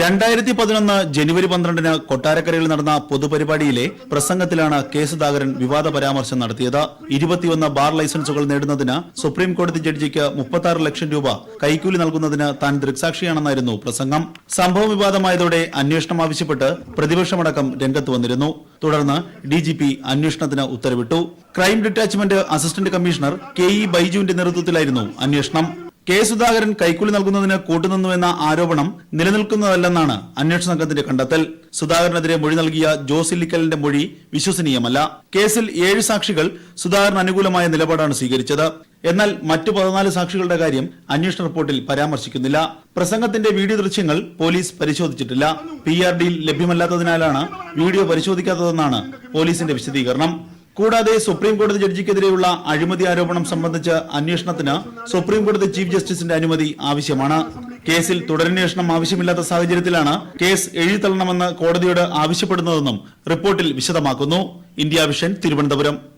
രണ്ടായിരത്തി പതിനൊന്ന് ജനുവരി പന്ത്രണ്ടിന് കൊട്ടാരക്കരയിൽ നടന്ന പൊതുപരിപാടിയിലെ പ്രസംഗത്തിലാണ് കെ സുധാകരൻ വിവാദ പരാമർശം നടത്തിയത്. ഇരുപത്തിയൊന്ന് ബാർ ലൈസൻസുകൾ നേടുന്നതിന് സുപ്രീം കോടതി ജഡ്ജിക്ക് മുപ്പത്തി ലക്ഷം രൂപ കൈക്കൂലി നൽകുന്നതിന് താൻ ദൃക്സാക്ഷിയാണെന്നായിരുന്നു പ്രസംഗം. സംഭവ വിവാദമായതോടെ അന്വേഷണം ആവശ്യപ്പെട്ട് പ്രതിപക്ഷമടക്കം രംഗത്ത് വന്നിരുന്നു. തുടർന്ന് ഡി ജി പി അന്വേഷണത്തിന് ഉത്തരവിട്ടു. Crime detachment assistant commissioner K E ബൈജുവിന്റെ നേതൃത്വത്തിലായിരുന്നു അന്വേഷണം. കെ സുധാകരൻ കൈക്കൂലി നൽകുന്നതിന് കൂട്ടുനിന്നുവെന്ന ആരോപണം നിലനിൽക്കുന്നതല്ലെന്നാണ് അന്വേഷണ സംഘത്തിന്റെ കണ്ടെത്തൽ. സുധാകരനെതിരെ മൊഴി നൽകിയ ജോസ് ഇല്ലിക്കലിന്റെ മൊഴി വിശ്വസനീയമല്ല. കേസിൽ ഏഴ് സാക്ഷികൾ സുധാകരൻ അനുകൂലമായ നിലപാടാണ് സ്വീകരിച്ചത്. എന്നാൽ മറ്റു പതിനാല് സാക്ഷികളുടെ കാര്യം അന്വേഷണ റിപ്പോർട്ടിൽ പരാമർശിക്കുന്നില്ല. പ്രസംഗത്തിന്റെ വീഡിയോ ദൃശ്യങ്ങൾ പോലീസ് പരിശോധിച്ചിട്ടില്ല. പി ആർ ഡിയിൽ ലഭ്യമല്ലാത്തതിനാലാണ് വീഡിയോ പരിശോധിക്കാത്തതെന്നാണ് പോലീസിന്റെ വിശദീകരണം. കൂടാതെ സുപ്രീം കോടതി ജഡ്ജിക്കെതിരെയുള്ള അഴിമതി ആരോപണം സംബന്ധിച്ച് അന്വേഷണത്തിന് സുപ്രീം കോടതി ചീഫ് ജസ്റ്റിസിന്റെ അനുമതി ആവശ്യമാണ്. കേസിൽ തുടരന്വേഷണം ആവശ്യമില്ലാത്ത സാഹചര്യത്തിലാണ് കേസ് എഴുതിത്തള്ളണമെന്ന് കോടതിയോട് ആവശ്യപ്പെടുന്നതെന്നും റിപ്പോർട്ടിൽ വിശദമാക്കുന്നു. ഇന്ത്യ വിഷൻ തിരുവനന്തപുരം.